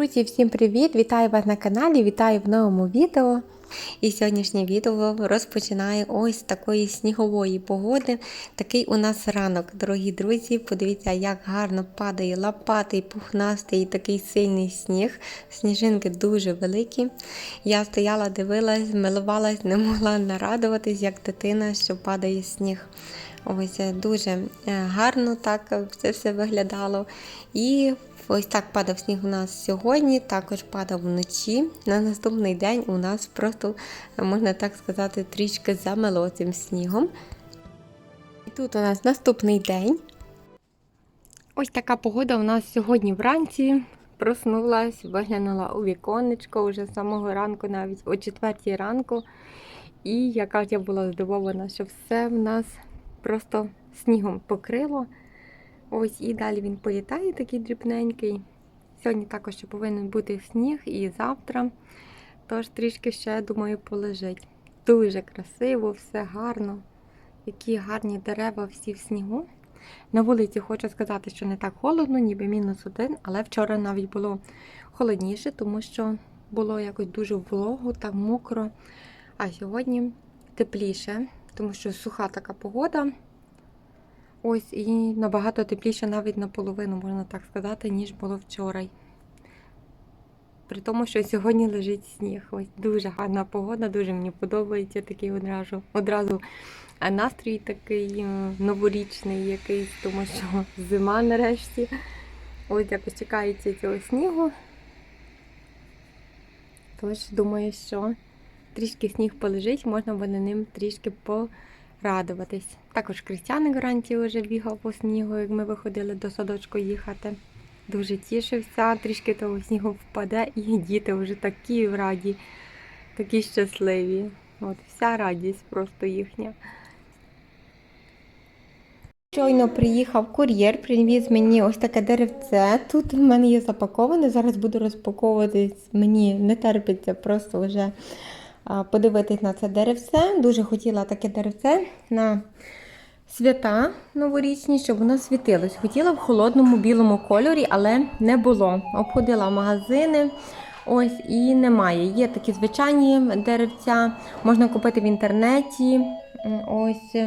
Друзі, всім привіт! Вітаю вас на каналі, вітаю в новому відео. І сьогоднішнє відео розпочинаю ось такої снігової погоди. Такий у нас ранок, дорогі друзі. Подивіться, як гарно падає лопатий, пухнастий, такий сильний сніг. Сніжинки дуже великі. Я стояла, дивилась, милувалась, не могла нарадуватись, як дитина, що падає сніг. Ось е, дуже е, гарно так це все виглядало. І ось так падав сніг у нас сьогодні, також падав вночі. На наступний день у нас просто, можна так сказати, трішки замело цим снігом. І тут у нас наступний день. Ось така погода у нас сьогодні вранці. Проснулась, виглянула у віконечко вже з самого ранку, навіть о четвертій ранку. І яка я була здивована, що все в нас просто снігом покрило. Ось і далі він політає такий дрібненький. Сьогодні також ще повинен бути сніг і завтра. Тож трішки ще, думаю, полежить. Дуже красиво, все гарно. Які гарні дерева всі в снігу. На вулиці хочу сказати, що не так холодно, ніби мінус один, але вчора навіть було холодніше, тому що було якось дуже волого, так мокро. А сьогодні тепліше, тому що суха така погода. Ось і набагато тепліше навіть наполовину, можна так сказати, ніж було вчора. При тому, що сьогодні лежить сніг. Ось дуже гарна погода, дуже мені подобається такий одразу. Одразу а настрій такий е, новорічний якийсь, тому що зима нарешті. Ось якось чекається цього снігу. Тож думаю, що трішки сніг полежить, можна буде ним трішки порадуватись. Також Кристяник вранці вже бігав по снігу, як ми виходили до садочку їхати. Дуже тішився, трішки того снігу впаде, і діти вже такі раді, такі щасливі. От вся радість просто їхня. Щойно приїхав кур'єр, привіз мені ось таке деревце. Тут в мене є запаковане. Зараз буду розпаковуватись. Мені не терпиться просто вже подивитись на це деревце. Дуже хотіла таке деревце на свята новорічні, щоб воно світилось. Хотіла в холодному білому кольорі, але не було. Обходила магазини. Ось і немає. Є такі звичайні деревця, можна купити в інтернеті. Ось.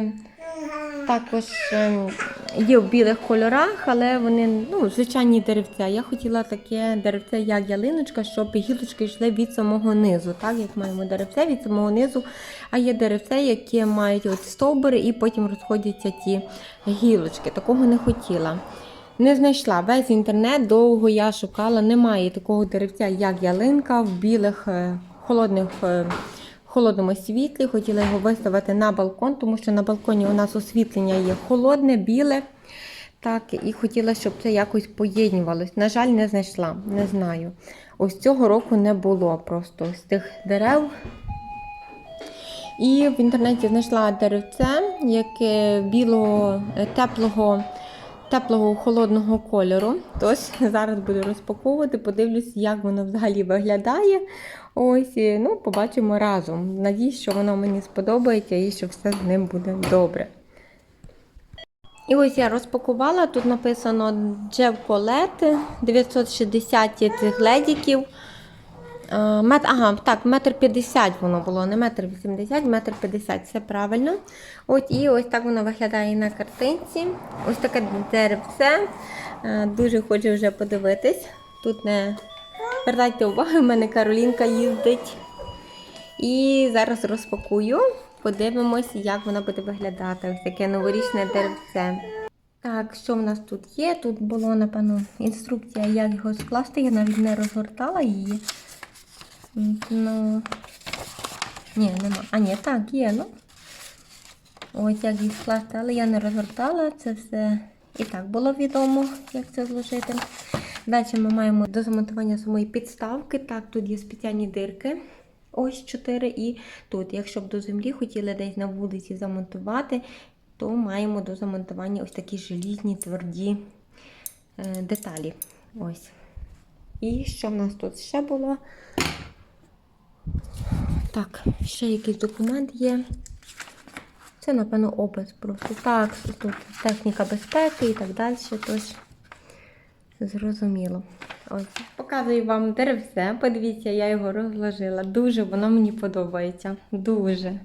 Також ем, є в білих кольорах, але вони ну, звичайні деревця. Я хотіла таке деревце, як ялиночка, щоб гілочки йшли від самого низу. Так, як маємо деревце від самого низу, а є деревце, які мають от стовбури і потім розходяться ті гілочки. Такого не хотіла. Не знайшла весь інтернет, довго я шукала. Немає такого деревця, як ялинка в білих е, холодних. Холодному світлі, хотіла його виставити на балкон, тому що на балконі у нас освітлення є холодне, біле. Так, і хотіла, щоб це якось поєднувалось. На жаль, не знайшла, не знаю. Ось цього року не було просто з тих дерев. І в інтернеті знайшла деревце, яке білого, е, теплого, теплого холодного кольору. Тож зараз буду розпаковувати, подивлюсь, як воно взагалі виглядає. Ось, ну, побачимо разом. Надіюсь, що воно мені сподобається і що все з ним буде добре. І ось я розпакувала, тут написано Джев Колет 960 цих ледиків. Е, Мет, ага, так, метр п'ятдесят воно було, не метр вісімдесят, метр п'ятдесят, все правильно. От І ось так воно виглядає на картинці. Ось таке деревце. Е, Дуже хочу вже подивитись. Тут не звертайте увагу, в мене Каролінка їздить. І зараз розпакую, подивимось, як воно буде виглядати. Ось таке новорічне деревце. Так, що в нас тут є? Тут було, напевно, інструкція, як його скласти. Я навіть не розгортала її. Ну, ні, нема. А, ні, так, є, ну. Ось як їх скласти, але я не розгортала це все. І так було відомо, як це зложити. Далі ми маємо до замонтування самої підставки. Так, тут є спеціальні дирки. Ось 4. І тут, якщо б до землі хотіли десь на вулиці замонтувати, то маємо до замонтування ось такі желізні тверді е, деталі. Ось. І що в нас тут ще було? Так, ще якийсь документ є. Це, напевно, опис просто. Так, тут техніка безпеки і так далі. Тож, Зрозуміло. Ось. Показую вам деревце. Подивіться, я його розложила. Дуже воно мені подобається. Дуже.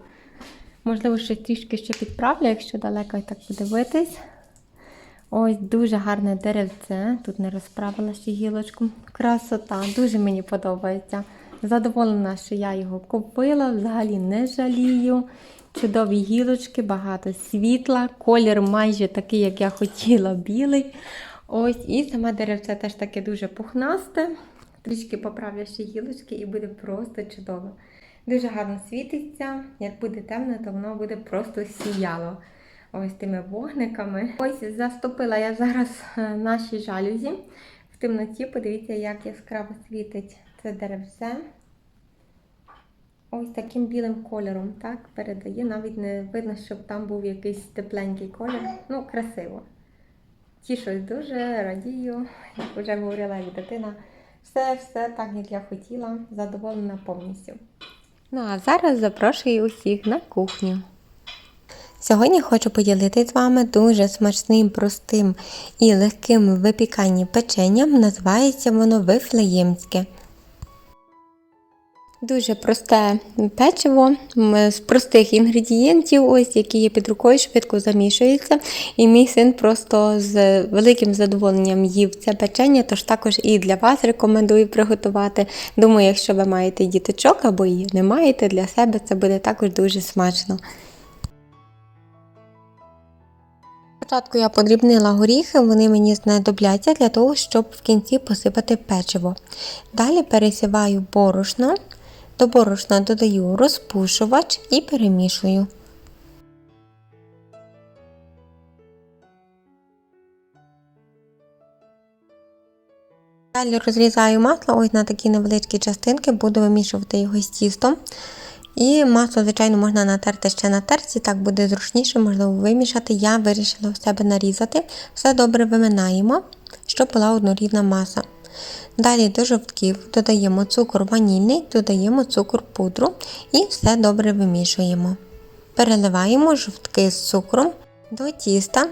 Можливо, ще трішки ще підправлю, якщо далеко так подивитись. Ось дуже гарне деревце. Тут не розправила ще гілочку. Красота, дуже мені подобається. Задоволена, що я його купила, взагалі не жалію. Чудові гілочки, багато світла, колір майже такий, як я хотіла, білий. Ось, і саме деревце теж таке дуже пухнасте. Трішки поправлю ще гілочки і буде просто чудово. Дуже гарно світиться. Як буде темно, то воно буде просто сіяло. Ось тими вогниками. Ось заступила я зараз е, наші жалюзі. В темноті подивіться, як яскраво світить це деревце. Ось таким білим кольором, так, передає. Навіть не видно, щоб там був якийсь тепленький колір. Ну, красиво. Тішусь дуже, радію, як вже говорила як дитина. Все, все так, як я хотіла, задоволена повністю. Ну а зараз запрошую усіх на кухню. Сьогодні хочу поділитися з вами дуже смачним, простим і легким випіканням печенням. Називається воно вифлеємське. Дуже просте печиво з простих інгредієнтів, ось які є під рукою, швидко замішується. І мій син просто з великим задоволенням їв це печення, тож також і для вас рекомендую приготувати. Думаю, якщо ви маєте діточок або її не маєте, для себе це буде також дуже смачно. Спочатку я подрібнила горіхи, вони мені знадобляться для того, щоб в кінці посипати печиво. Далі пересіваю борошно, до борошна додаю розпушувач і перемішую. Далі розрізаю масло ось на такі невеличкі частинки, буду вимішувати його з тістом. І масло, звичайно, можна натерти ще на терці, так буде зручніше, можливо, вимішати. Я вирішила в себе нарізати. Все добре виминаємо, щоб була однорідна маса. Далі до жовтків додаємо цукор ванільний, додаємо цукор пудру і все добре вимішуємо. Переливаємо жовтки з цукром до тіста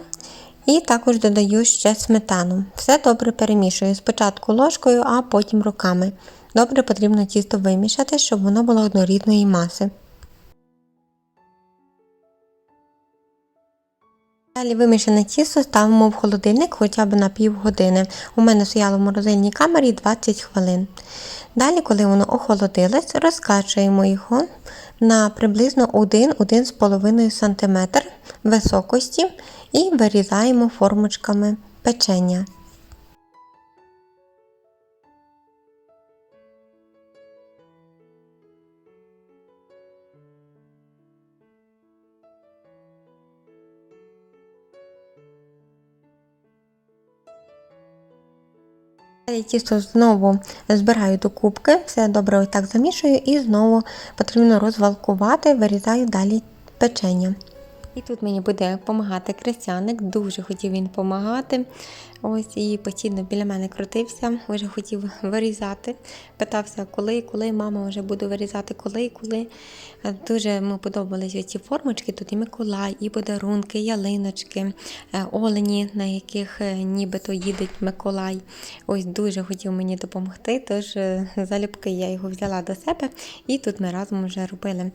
і також додаю ще сметану. Все добре перемішую спочатку ложкою, а потім руками. Добре потрібно тісто вимішати, щоб воно було однорідної маси. Далі вимішане тісто ставимо в холодильник хоча б на пів години. У мене стояло в морозильній камері 20 хвилин. Далі, коли воно охолодилось, розкачуємо його на приблизно 1-1,5 см високості і вирізаємо формочками печення. Тісто знову збираю до кубки, все добре ось так замішую і знову потрібно розвалкувати, вирізаю далі печення. І тут мені буде допомагати крестяник, дуже хотів він допомагати. Ось і постійно біля мене крутився, вже хотів вирізати. Питався, коли, коли мама вже буде вирізати, коли, коли. Дуже йому подобалися ці формочки. Тут і Миколай, і подарунки, ялиночки, е, олені, на яких е, нібито їде Миколай. Ось дуже хотів мені допомогти, тож е, залюбки я його взяла до себе, і тут ми разом вже робили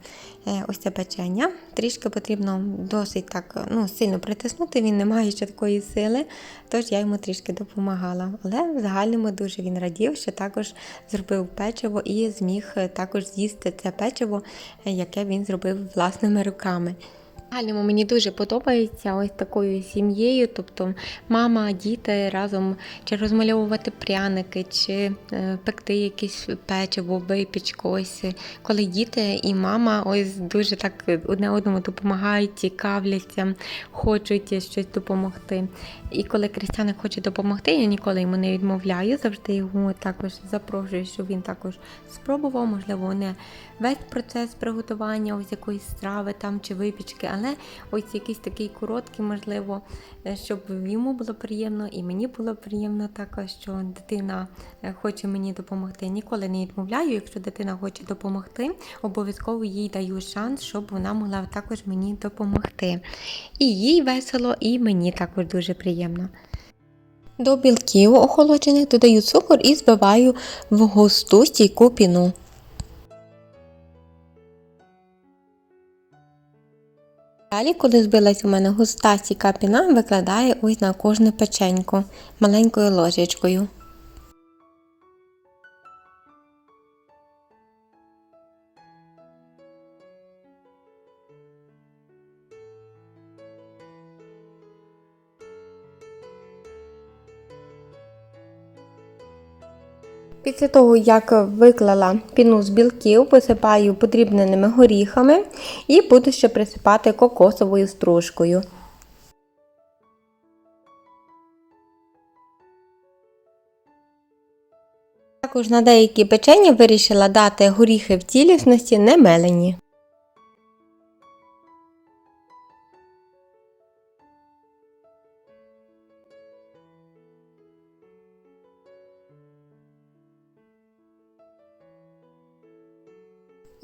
е, ось це печення. Трішки потрібно досить так ну, сильно притиснути, він не має ще такої сили, тож я йому трішки допомагала. Але в загальному дуже він радів, що також зробив печиво і зміг е, також з'їсти це печиво, е, яке він зробив власними руками. Загальному мені дуже подобається ось такою сім'єю, тобто мама, діти разом чи розмальовувати пряники, чи е, пекти якесь печиво, випічку. Ось е, коли діти і мама ось дуже так одне одному допомагають, цікавляться, хочуть щось допомогти. І коли Крістяник хоче допомогти, я ніколи йому не відмовляю, завжди його також запрошую, щоб він також спробував, можливо, не весь процес приготування ось якоїсь страви там чи випічки, але ось якийсь такий короткий, можливо, е, щоб йому було приємно і мені було приємно також, що дитина е, хоче мені допомогти. Ніколи не відмовляю, якщо дитина хоче допомогти, обов'язково їй даю шанс, щоб вона могла також мені допомогти. І їй весело, і мені також дуже приємно. До білків охолоджених додаю цукор і збиваю в густу стійку піну. Далі, коли збилась у мене густа сіка піна, викладаю ось на кожне печеньку маленькою ложечкою. Після того, як виклала піну з білків, посипаю подрібненими горіхами і буду ще присипати кокосовою стружкою. Також на деякі печення вирішила дати горіхи в цілісності не мелені.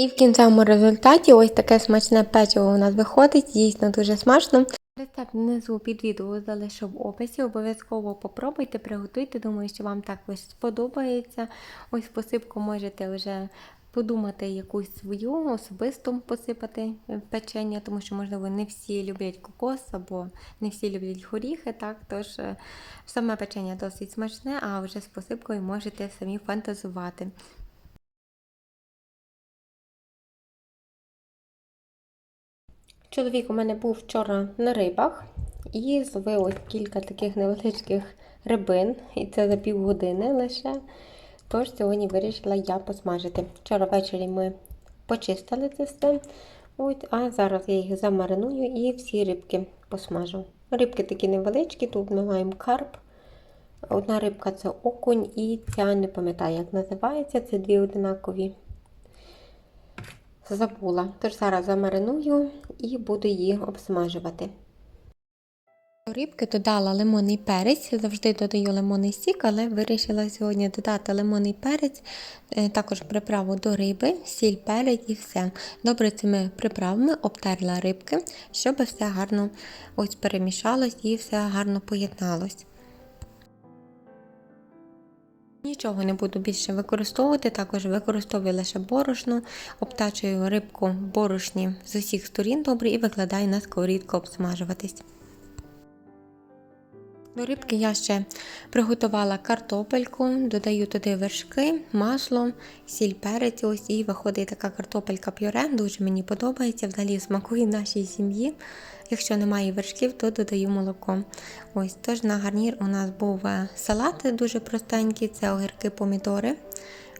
В кінцевому результаті ось таке смачне печиво у нас виходить, дійсно дуже смачно. Рецепт внизу під відео залишу в описі. Обов'язково попробуйте, приготуйте. Думаю, що вам також сподобається. Ось посипку можете вже подумати якусь свою особисту посипати печення, тому що, можливо, не всі люблять кокос або не всі люблять горіхи. Так, тож е, саме печення досить смачне, а вже з посипкою можете самі фантазувати. Чоловік у мене був вчора на рибах і зловив кілька таких невеличких рибин, і це за півгодини лише. Тож сьогодні вирішила я посмажити. Вчора ввечері ми почистили це все, Ось, а зараз я їх замариную і всі рибки посмажу. Рибки такі невеличкі, тут ми маємо карп. Одна рибка це окунь, і ця не пам'ятаю, як називається, це дві одинакові забула. Тож зараз замариную і буду її обсмажувати. До рибки додала лимонний перець, завжди додаю лимонний сік, але вирішила сьогодні додати лимонний перець, е, також приправу до риби, сіль, перець і все. Добре цими приправами обтерла рибки, щоб все гарно ось перемішалось і все гарно поєдналось. Нічого не буду більше використовувати, також використовую лише борошно, обтачую рибку борошні з усіх сторін добре і викладаю на сковорідку обсмажуватись. До рибки я ще приготувала картопельку, додаю туди вершки, масло, сіль перець ось і виходить така картопелька пюре. Дуже мені подобається, взагалі смакує нашій сім'ї. Якщо немає вершків, то додаю молоко. Ось, Тож на гарнір у нас був е, салат дуже простенький, це огірки, помідори.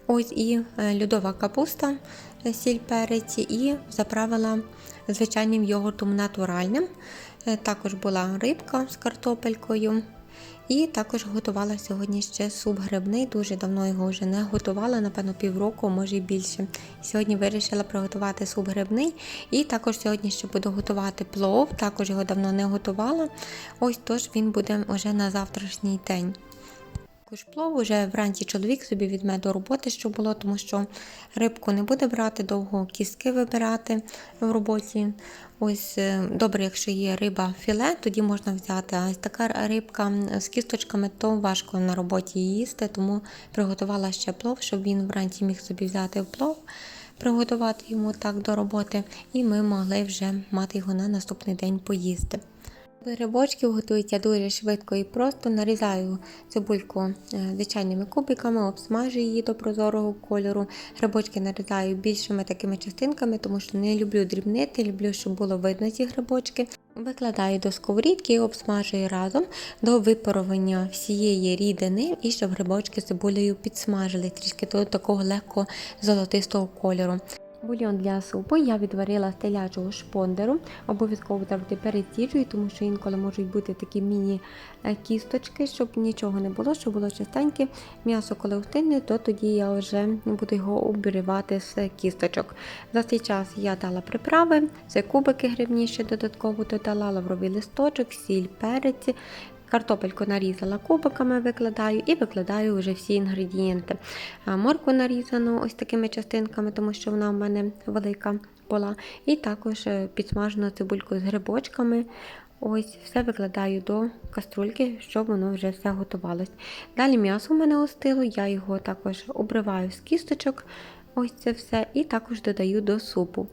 Ось і е, льодова капуста, е, сіль перець, і заправила звичайним йогуртом натуральним. Також була рибка з картопелькою. І також готувала сьогодні ще суп грибний. Дуже давно його вже не готувала, напевно, півроку, може і більше. Сьогодні вирішила приготувати суп грибний. І також сьогодні ще буду готувати плов, також його давно не готувала. Ось тож він буде вже на завтрашній день. Також плов уже вранці чоловік собі візьме до роботи, що було, тому що рибку не буде брати, довго кістки вибирати в роботі. Ось е, добре, якщо є риба філе, тоді можна взяти. А така рибка з кісточками, то важко на роботі їсти, тому приготувала ще плов, щоб він вранці міг собі взяти плов, приготувати йому так до роботи, і ми могли вже мати його на наступний день поїсти. Грибочків готується дуже швидко і просто. Нарізаю цибульку е, звичайними кубиками, обсмажую її до прозорого кольору. Грибочки нарізаю більшими такими частинками, тому що не люблю дрібнити, люблю, щоб було видно ці грибочки. Викладаю до сковорідки і обсмажую разом до випарування всієї рідини і щоб грибочки цибулею підсмажили трішки до такого легко золотистого кольору. Бульйон для супу я відварила з телячого шпондеру. Обов'язково завжди переціджую, тому що інколи можуть бути такі міні-кісточки, щоб нічого не було, щоб було чистеньке. М'ясо, коли встигне, то тоді я вже буду його обривати з кісточок. За цей час я дала приправи, це кубики грибні ще додатково додала, лавровий листочок, сіль, перець, Картопельку нарізала кубиками, викладаю і викладаю вже всі інгредієнти. Морку нарізану ось такими частинками, тому що вона в мене велика була. І також е, підсмажену цибульку з грибочками. Ось все викладаю до каструльки, щоб воно вже все готувалось. Далі м'ясо в мене остило, я його також обриваю з кісточок. Ось це все, і також додаю до супу.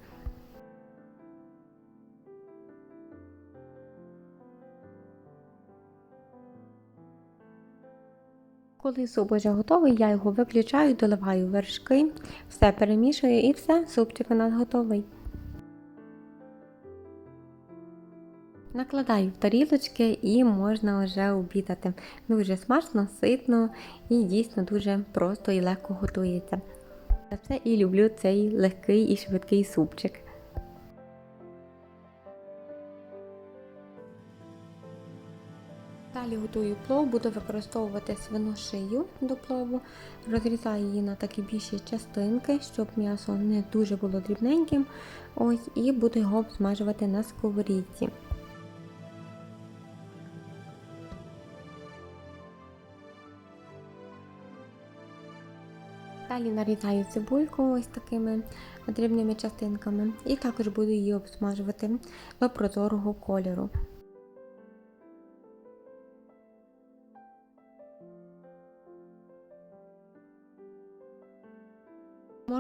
Коли суп вже готовий, я його виключаю, доливаю вершки, все перемішую і все, супчик у нас готовий. Накладаю в тарілочки і можна вже обідати. Дуже смачно, ситно і дійсно дуже просто і легко готується. За це і люблю цей легкий і швидкий супчик. Готую плов, буду використовувати свину шию до плову, розрізаю її на такі більші частинки, щоб м'ясо не дуже було дрібненьким. Ось, і буду його обсмажувати на сковорідці. Далі нарізаю цибульку ось такими дрібними частинками і також буду її обсмажувати до прозорого кольору.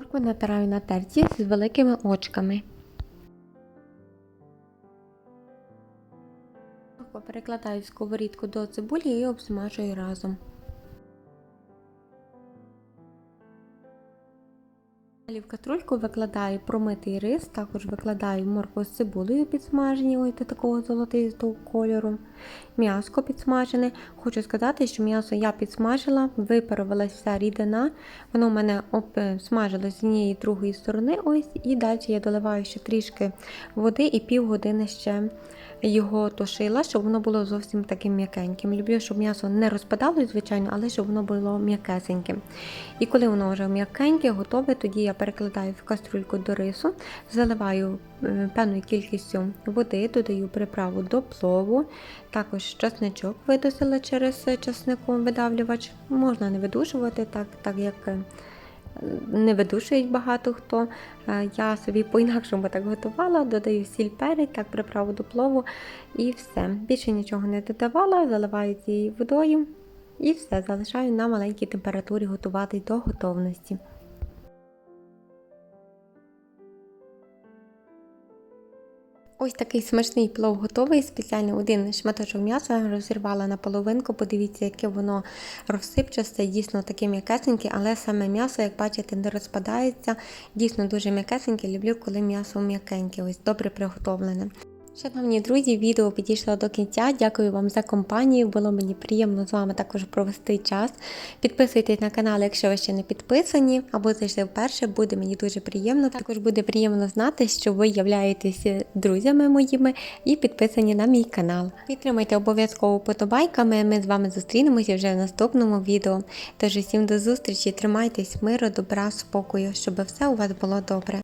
Моркву натираю на терці з великими очками. Перекладаю сковорідку до цибулі і обсмажую разом. Далі в каструльку викладаю промитий рис, також викладаю моркву з цибулею підсмажені до такого золотистого кольору, м'яско підсмажене. Хочу сказати, що м'ясо я підсмажила, випарувалась вся рідина, воно в мене смажилось з однієї і другої сторони. ось, І далі я доливаю ще трішки води і півгодини ще його тушила, щоб воно було зовсім таким м'якеньким. Люблю, щоб м'ясо не розпадалось, звичайно, але щоб воно було м'якесеньким. І коли воно вже м'якеньке, готове, тоді я перекладаю в каструльку до рису, заливаю певною кількістю води, додаю приправу до плову, також часничок видусила через часником видавлювач. Можна не видушувати, так, так як не видушують багато хто. Я собі по-інакшому так готувала, додаю сіль перець, так приправу до плову і все. Більше нічого не додавала, заливаю цією водою і все, залишаю на маленькій температурі готувати до готовності. Ось такий смачний плов готовий. Спеціально один шматочок м'яса розірвала на половинку. Подивіться, яке воно розсипчасте, дійсно таке м'якесеньке, але саме м'ясо, як бачите, не розпадається. Дійсно дуже м'якесеньке. Люблю, коли м'ясо м'якеньке, ось добре приготовлене. Шановні друзі, відео підійшло до кінця. Дякую вам за компанію. Було мені приємно з вами також провести час. Підписуйтесь на канал, якщо ви ще не підписані, або зайшли вперше, буде мені дуже приємно. Також буде приємно знати, що ви являєтесь друзями моїми і підписані на мій канал. Підтримайте обов'язково подобайками. Ми з вами зустрінемося вже в наступному відео. Тож усім до зустрічі, тримайтесь миру, добра, спокою, щоб все у вас було добре.